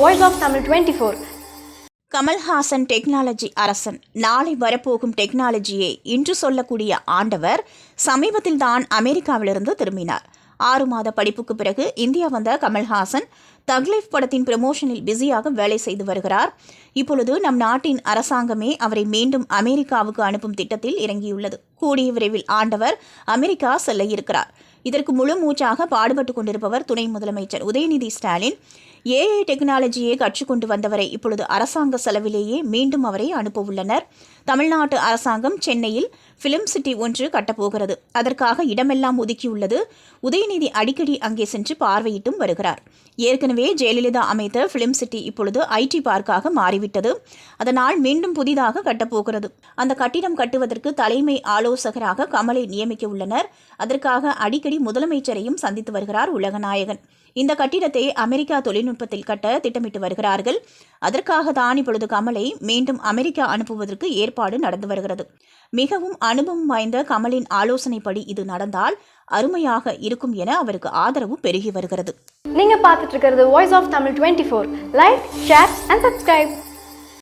Voice of Tamil twenty four Kamal Haasan technology அரசன். நாளை வரப்போகும் டெக்னாலஜியை இன்று சொல்லக்கூடிய ஆண்டவர் சமீபத்தில் தான் அமெரிக்காவிலிருந்து திரும்பினார். ஆறு மாத படிப்புக்கு பிறகு இந்தியா வந்த கமல்ஹாசன் தக்லீஃப் படத்தின் ப்ரமோஷனில் பிஸியாக வேலை செய்து வருகிறார். இப்பொழுது நம் நாட்டின் அரசாங்கமே அவரை மீண்டும் அமெரிக்காவுக்கு அனுப்பும் திட்டத்தில் இறங்கியுள்ளது. கூடிய விரைவில் ஆண்டவர் அமெரிக்கா செல்ல இருக்கிறார். இதற்கு முழு மூச்சாக பாடுபட்டு கொண்டிருப்பவர் துணை முதலமைச்சர் உதயநிதி ஸ்டாலின். ஏஐ டெக்னாலஜியை கற்றுக்கொண்டு வந்தவரை இப்பொழுது அரசாங்க செலவிலேயே மீண்டும் அவரை அனுப்ப உள்ளனர் தமிழ்நாட்டு அரசாங்கம் சென்னையில் ஃபிலிம் சிட்டி ஒன்று கட்டப்போகிறது. அதற்காக இடமெல்லாம் ஒதுக்கியுள்ளது. உதயநிதி அடிக்கடி அங்கே சென்று பார்வையிட்டும் வருகிறார். ஏற்கனவே ஜெயலலிதா அமைத்த ஃபிலிம் சிட்டி இப்பொழுது ஐடி பார்க்காக மாறிவிட்டது. அதனால் மீண்டும் புதிதாக கட்டப்போகிறது. அந்த கட்டிடம் கட்டுவதற்கு தலைமை ஆலோசகராக கமலை நியமிக்க உள்ளனர். அதற்காக அடிக்கடி முதலமைச்சரையும் சந்தித்து வருகிறார் உலகநாயகன். இந்த கட்டிடத்தை அமெரிக்கா தொழில்நுட்பத்தில் கட்ட திட்டமிட்டு வருகிறார்கள். அதற்காக தான் இப்பொழுது கமலை மீண்டும் அமெரிக்கா அனுப்புவதற்கு ஏற்பாடு நடந்து வருகிறது. மிகவும் அனுபவம் வாய்ந்த கமலின் ஆலோசனைப்படி இது நடந்தால் அருமையாக இருக்கும் என அவருக்கு ஆதரவு பெருகி வருகிறது. நீங்க பார்த்துட்டு இருக்கிறது voice of Tamil twenty four like share and subscribe